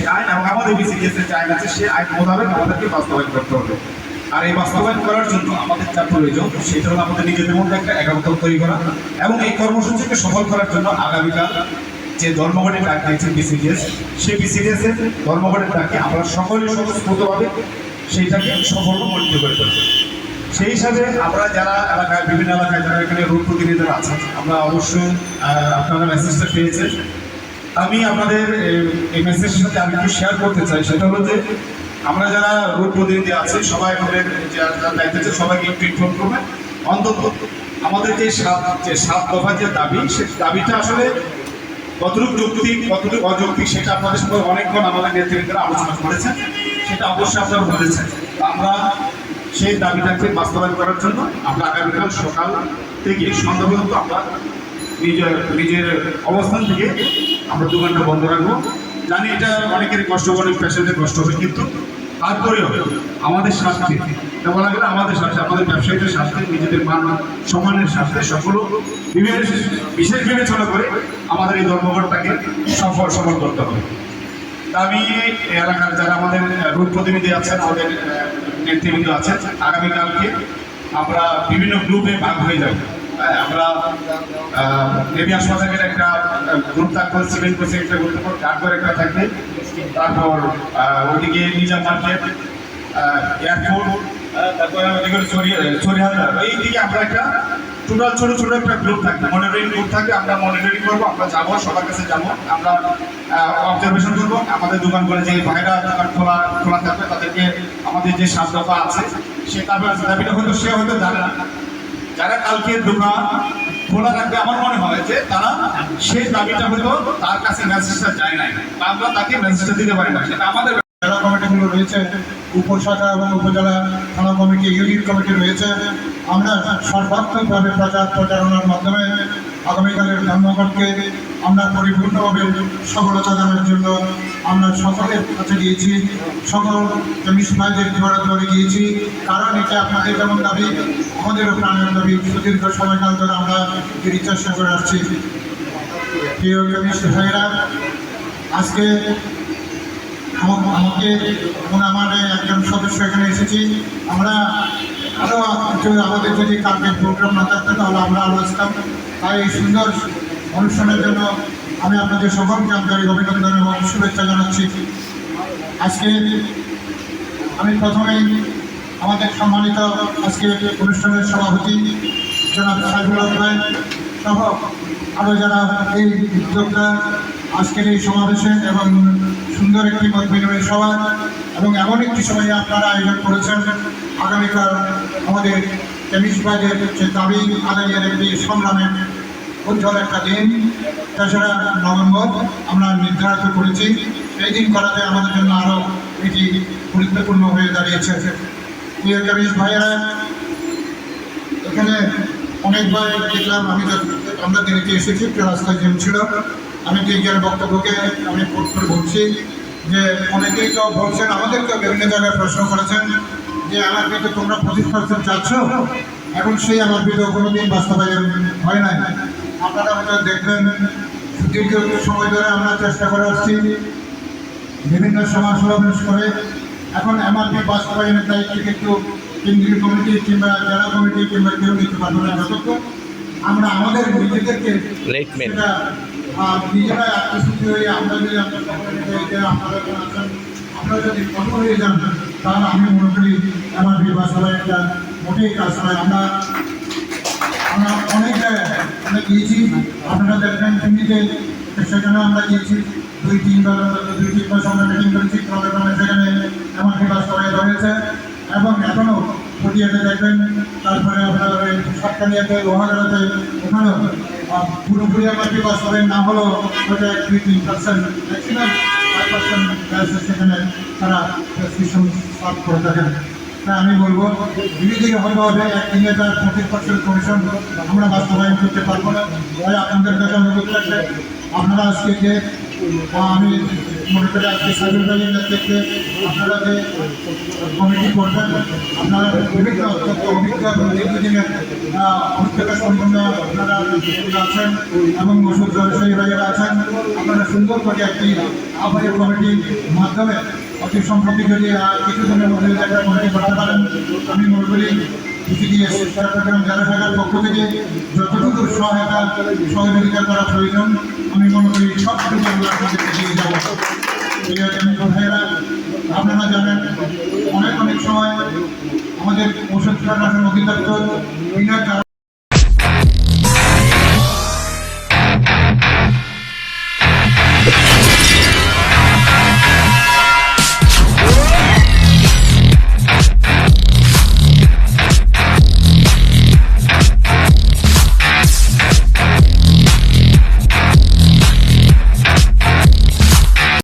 সেই আইন এবং আমাদের বিসিডিএস যে আইন আছে, সেই আইন মোতাবেক আমাদেরকে বাস্তবায়ন করতে হবে। আর এই বাস্তবায়ন করার জন্য আমাদের যা প্রয়োজন সেটা হলো আমাদের নিজেদের মধ্যে একটা একাগ্রতা তৈরি করা এবং এই কর্মসূচিকে সফল করার জন্য আগামীকাল যে ধর্মঘটের ডাক দিয়েছে বিসিডিএস সেই বিসিডিএস এর ধর্মঘটের ডাকে আমরা সকলে স্বতঃস্ফূর্তভাবে সেইটাকে সফল মনোনীত করে ফেলব সেই হিসাবে আমরা যারা এলাকায়, বিভিন্ন এলাকায় যারা এখানে রোগ প্রতিনিধিরা আছেন, আমরা অবশ্যই আপনারা মেসেজটা পেয়েছেন আমি আমাদের এই- মেসেজের সাথে আমি একটু শেয়ার করতে চাই। সেটা হলো যে, আমরা যারা রোগ প্রতিনিধি আছি, সবাই আমাদের যারা দায়িত্ব আছে, সবাইকে একটু ইনফর্ম করবেন। অন্তত আমাদের যে সাত যে সাত দফার যে দাবি সেই দাবিটা আসলে কতটুকু যৌক্তিক, কতটুকু অযৌক্তিক, সেটা আপনাদের সঙ্গে অনেকক্ষণ আমাদের নেতৃত্বরা আলোচনা করেছেন। সেটা অবশ্যই আপনারা বলেছেন। আমরা সেই দাবিটাকে বাস্তবায়ন করার জন্য আমরা আগামীকাল সকাল থেকে সন্ধ্যা পর্যন্ত আমরা নিজের নিজের অবস্থান থেকে আমরা দু ঘণ্টা বন্ধ রাখব। জানি এটা অনেকের কষ্ট অনেক পেশেন্টের কষ্ট হবে, কিন্তু তারপরেও আমাদের স্বার্থে বলা গেলে আমাদের স্বার্থে, আমাদের ব্যবসায়ীদের স্বার্থে, নিজেদের মান সম্মানের স্বার্থে সকল বিভিন্ন বিশেষ বিবেচনা করে আমাদের এই ধর্মঘটটাকে সফল সফল করতে হবে। আমি এলাকার যারা আমাদের রূপ প্রতিনিধি আছেন, আমাদের নেতৃবৃন্দ আছেন, আগামীকালকে আমরা বিভিন্ন গ্রুপে ভাগ হয়ে যাব। আমরা দেবী হাসপাতালের একটা গ্রুপ থাকব সিভিল কোর্সে একটা গ্রুপ থাকব একটা থাকবে। তারপর ওইদিকে নিজাম মার্কেট এয়ারপোর্ট তারপরে ওইদিকে চরিহাজার এই দিকে আমরা একটা একটা থাকবে। আমরা মনিটরিং করব, আমরা যাব, সবার কাছে যাব। আমরা অবজারভেশন করব। আমাদের দোকান করে যে ভাইরা দোকান খোলা খোলা থাকবে, তাদেরকে আমাদের যে সাত আছে, সে তারপরে হয়তো, সে হয়তো জানে না। যারা কালকে দোকান খোলা রাখবে, আমার মনে হয় যে তারা সেই দাবিটা হয়তো তার কাছে মেসেজটা যায় নাই আমরা তাকে মেসেজটা দিতে পারি না। সেটা আমাদের জেলা কমিটিগুলো রয়েছে, উপশাখা এবং উপজেলা থানা কমিটি ইউনিট কমিটি রয়েছে। আমরা সর্বাত্মকভাবে প্রচার প্রচারণার মাধ্যমে আগামীকালের ধর্মঘটকে আমরা পরিপূর্ণভাবে সফলতা দানের জন্য আমরা সকলের কাছে গিয়েছি সকল কমিশন ভাইদের দুয়ারে দুয়ারে গিয়েছি। কারণ এটা আপনাদের যেমন দাবি, আমাদেরও প্রাণের দাবি। সুদীর্ঘ সময়কাল ধরে আমরা এটি চেষ্টা করে আসছি। প্রিয় কমিশন আজকে আমাকে এবং আমার একজন সদস্য এখানে এসেছি। আমরা আরও আমাদের যদি কালকে প্রোগ্রাম না থাকতো, তাহলে আমরা আরও আসতাম। তাই এই সুন্দর অনুষ্ঠানের জন্য আমি আপনাদের সকলকে আন্তরিক অভিনন্দন এবং শুভেচ্ছা জানাচ্ছি। আজকে আমি প্রথমেই আমাদের সম্মানিত আজকে অনুষ্ঠানের সভাপতি জনাব সাইফুল ভাই সহ আরও যারা এই উদ্যোক্তা আজকের এই সমাবেশে এবং সুন্দর একটি মত বিনিময় সভা এবং এমন একটি সময়ে আপনারা আয়োজন করেছেন, আগামীকাল আমাদের কেমিস্ট্রাজের যে দাবি, আদায়ের একটি সংগ্রামের উজ্জ্বল একটা দিন তাছাড়া নভেম্বর আমরা নির্ধারিত করেছি। এই দিন করাতে আমাদের জন্য আরও এটি গুরুত্বপূর্ণ হয়ে দাঁড়িয়েছে। প্রিয় কেমিস্ট ভাইয়েরা, এখানে অনেকবার দেখলাম আমি আমরা দেরিতে এসেছি রাস্তায় জ্যাম ছিল, আমি টিকের বক্তব্যকে আমি কোট করে বলছি যে অনেকেই তো বলছেন আমাদেরকে বিভিন্ন জায়গায় প্রশ্ন করেছেন যে আমার তো তোমরা পঁচিশ পার্সেন্ট চাচ্ছ এখন সেই আমার বিধ কোনোদিন বাস্তবায়ন হয় নাই। আপনারা হয়তো দেখবেন দীর্ঘ সময় ধরে আমরা চেষ্টা করে আসছি বিভিন্ন সভা সমাবেশ করে। এখন এমআরপি বাস্তবায়নের দায়িত্ব কিন্তু কেন্দ্রীয় কমিটি কিংবা জেলা কমিটি কিংবা কেউ নিতে পারবে না যতক্ষণ আমরা আমাদের নিজেদেরকে আত্মশুদ্ধি হয়ে আমরা যদি হয়ে আপনারা আপনারা যদি কঠোর হয়ে যান তাহলে আমি মনে করি এমআরপি বাস্তবায়নটা মোটেই কাজ নয়। আমরা আমরা গিয়েছি। আপনারা দেখবেন টিভিতে সেখানে আমরা গিয়েছি। দুই তিনবার দুই তিনবার সঙ্গে মিটিং করেছি। ক্লাবের নামে সেখানে এমন ক্লাস করা রয়েছে। এবং এখনও পটিয়াতে দেখবেন, তারপরে আপনার ওই সাতকানিয়াতে লোহাগাড়াতে ওখানেও পুরোপুরি আমার কি বাস্তবায়ন না হলেও ওটা দুই তিন পার্সেন্ট ম্যাক্সিমাম ফাইভ পার্সেন্ট সেখানে তারা সার্ভ করে থাকেন। তা আমি বলব ধীরে হয়তো হবে একদিনে তার পঁচিশ পার্সেন্ট কমিশন আমরা বাস্তবায়ন করতে পারব না। তাই আপনাদের কাছে অনুরোধ থাকবে, আপনারা আজকে যে আমি মনে করে আজকে সাইবুল ভাইয়ের নেতৃত্বে আপনারা যে কমিটি করবেন, আপনারা বিভিন্ন অত্যন্ত অভিজ্ঞ দীর্ঘদিনের অভিজ্ঞতা সম্পন্ন আপনারা আছেন এবং ওষুধ ব্যবসায়ী ভাইয়েরা আছেন। আপনারা সুন্দর করে একটি আহ্বায়ক কমিটির মাধ্যমে অতি সম্প্রতি যদি কিছুদিনের মধ্যে একটা কমিটি করতে পারেন আমি মনে করি চট্টগ্রাম জেলা শাখার পক্ষ থেকে যতটুকু সহায়তা সহযোগিতা করা প্রয়োজন আমি মনে করি সবটুকু আমরা আপনাদেরকে দিয়ে যাব। ভাইয়েরা, আপনারা জানেন অনেক অনেক সময় আমাদের ওষুধ প্রশাসন অধিদপ্তর বিনা